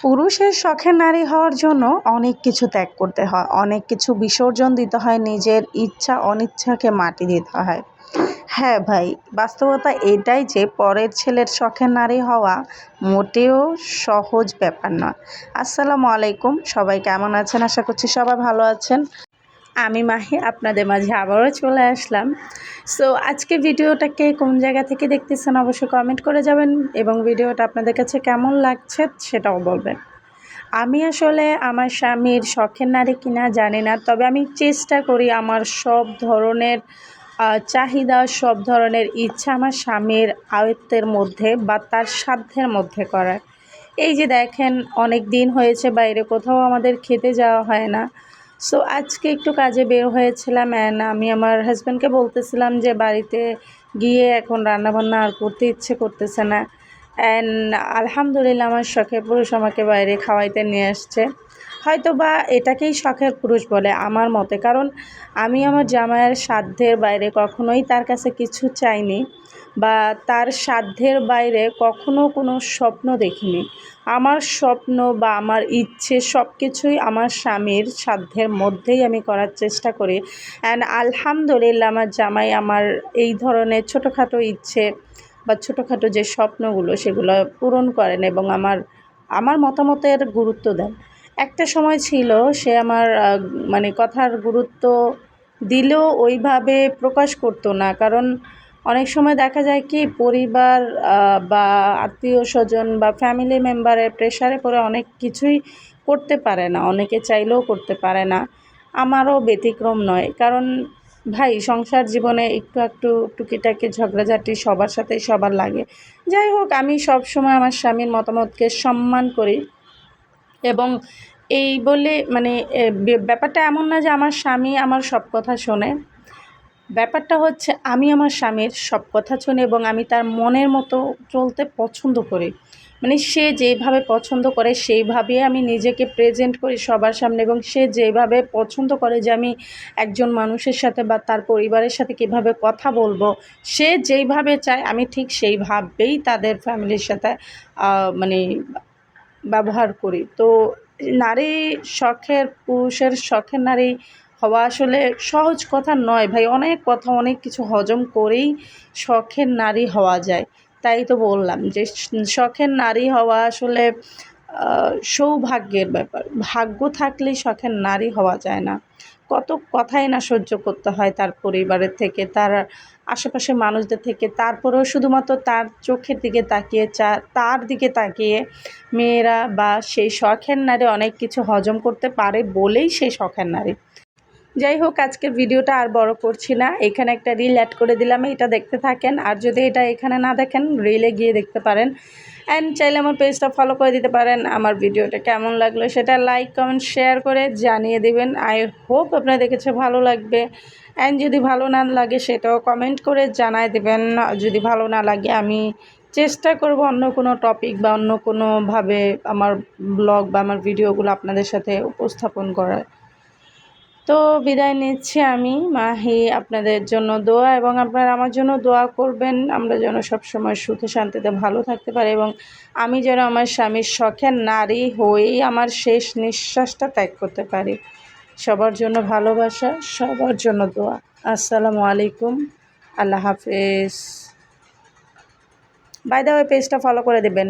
পুরুষের শখের নারী হওয়ার জন্য অনেক কিছু ত্যাগ করতে হয়। অনেক কিছু বিসর্জন দিতে হয়, নিজের ইচ্ছা অনিচ্ছাকে মাটি দিতে হয়। হ্যাঁ ভাই, বাস্তবতা এটাই যে পরের ছেলের শখের নারী হওয়া মোটেও সহজ ব্যাপার নয়। আসসালামু আলাইকুম, সবাই কেমন আছেন? আশা করছি সবাই ভালো আছেন। আমি মাহি আপনাদের মাঝে আবারও চলে আসলাম। সো আজকে ভিডিওটাকে কোন জায়গা থেকে দেখতেছেন অবশ্যই কমেন্ট করে যাবেন এবং ভিডিওটা আপনাদের কাছে কেমন লাগছে সেটাও বলবেন। আমি আসলে আমার স্বামীর শখের নারী কিনা জানি না, তবে আমি চেষ্টা করি আমার সব ধরনের চাহিদা, সব ধরনের ইচ্ছা আমার স্বামীর আয়ত্তের মধ্যে বা তার সাধ্যের মধ্যে করার। এই যে দেখেন, অনেক দিন হয়েছে বাইরে কোথাও আমাদের খেতে যাওয়া হয় না। সো আজকে একটু কাজে বের হয়েছিলাম অ্যান্ড আমি আমার হাজব্যান্ডকে বলতেছিলাম যে বাড়িতে গিয়ে এখন রান্নাবান্না আর করতে ইচ্ছে করতেছে না। অ্যান্ড আলহামদুলিল্লাহ, আমার শখের পুরুষ আমাকে বাইরে খাওয়াইতে নিয়ে আসছে। হয়তো বা এটাকেই শখের পুরুষ বলে আমার মতে। কারণ আমি আমার জামাইয়ের সাধ্যের বাইরে কখনোই তার কাছে কিছু চাইনি বা তার সাধ্যের বাইরে কখনো কোনো স্বপ্ন দেখিনি। আমার স্বপ্ন বা আমার ইচ্ছে সব কিছুই আমার স্বামীর সাধ্যের মধ্যেই আমি করার চেষ্টা করি। অ্যান্ড আলহামদুলিল্লাহ আমার জামাই আমার এই ধরনের ছোটোখাটো ইচ্ছে বা ছোটোখাটো যে স্বপ্নগুলো সেগুলো পূরণ করেন এবং আমার আমার মতামতের গুরুত্ব দেন। একটা সময় ছিল, সে আমার মানে কথার গুরুত্ব দিলেও ওইভাবে প্রকাশ করতো না। কারণ অনেক সময় দেখা যায় কি, পরিবার বা আত্মীয় স্বজন বা ফ্যামিলি মেম্বারের প্রেশারে পড়ে অনেক কিছুই করতে পারে না, অনেকে চাইলেও করতে পারে না। আমারও ব্যতিক্রম নয়। কারণ ভাই, সংসার জীবনে একটু একটু, টুকিটাকি ঝগড়াঝাটি সবার সাথেই সবার লাগে। যাই হোক, আমি সব সময় আমার স্বামীর মতামতকে সম্মান করি। এবং এই বলে মানে ব্যাপারটা এমন না যে আমার স্বামী আমার সব কথা শোনে। ব্যাপারটা হচ্ছে আমি আমার স্বামীর সব কথা শুনি এবং আমি তার মনের মতো চলতে পছন্দ করি। মানে সে যেভাবে পছন্দ করে সেইভাবে আমি নিজেকে প্রেজেন্ট করি সবার সামনে এবং সে যেভাবে পছন্দ করে যে আমি একজন মানুষের সাথে বা তার পরিবারের সাথে কীভাবে কথা বলব, সে যেইভাবে চায় আমি ঠিক সেইভাবেই তাদের ফ্যামিলির সাথে মানে ব্যবহার করি। তো নারী শখের, পুরুষের শখের নারী হওয়া আসলে সহজ কথা নয় ভাই। অনেক কথা, অনেক কিছু হজম করেই শখের নারী হওয়া যায়। তাই তো বললাম যে শখের নারী হওয়া আসলে সৌভাগ্যের ব্যাপার। ভাগ্য থাকলেই শখের নারী হওয়া যায় না। কত কথাই না সহ্য করতে হয় তার পরিবারের থেকে, তার আশেপাশে মানুষদের থেকে। তারপরেও শুধুমাত্র তার চোখের দিকে তাকিয়ে, চা, তার দিকে তাকিয়ে মেয়েরা বা সেই শখের নারী অনেক কিছু হজম করতে পারে বলেই সেই শখের নারী। যাই হোক, আজকের ভিডিওটা আর বড় করছি না। এখানে একটা রিল অ্যাড করে দিলাম, এটা দেখতে থাকেন। আর যদি এটা এখানে না দেখেন রিলে গিয়ে দেখতে পারেন। অ্যান্ড চাইলে আমার পেজটা ফলো করে দিতে পারেন। আমার ভিডিওটা কেমন লাগল সেটা লাইক কমেন্ট শেয়ার করে জানিয়ে দেবেন। আই হোপ আপনার দেখেছে ভালো লাগবে। অ্যান্ড যদি ভালো না লাগে সেটাও কমেন্ট করে জানায় দেবেন। যদি ভালো না লাগে, আমি চেষ্টা করব অন্য কোনো টপিক বা অন্য কোনোভাবে আমার ব্লগ বা আমার ভিডিওগুলো আপনাদের সাথে উপস্থাপন করার। তো বিদায় নিচ্ছি আমি। মাহি, আপনাদের জন্য দোয়া এবং আপনারা আমার জন্য দোয়া করবেন। আমরা যেন সবসময় সুখে শান্তিতে ভালো থাকতে পারি এবং আমি যেন আমার স্বামীর শখের নারী হয়েই আমার শেষ নিঃশ্বাসটা ত্যাগ করতে পারি। সবার জন্য ভালোবাসা, সবার জন্য দোয়া। আসসালামু আলাইকুম। আল্লাহ হাফেজ। বাই দা পেজটা ফলো করে দেবেন।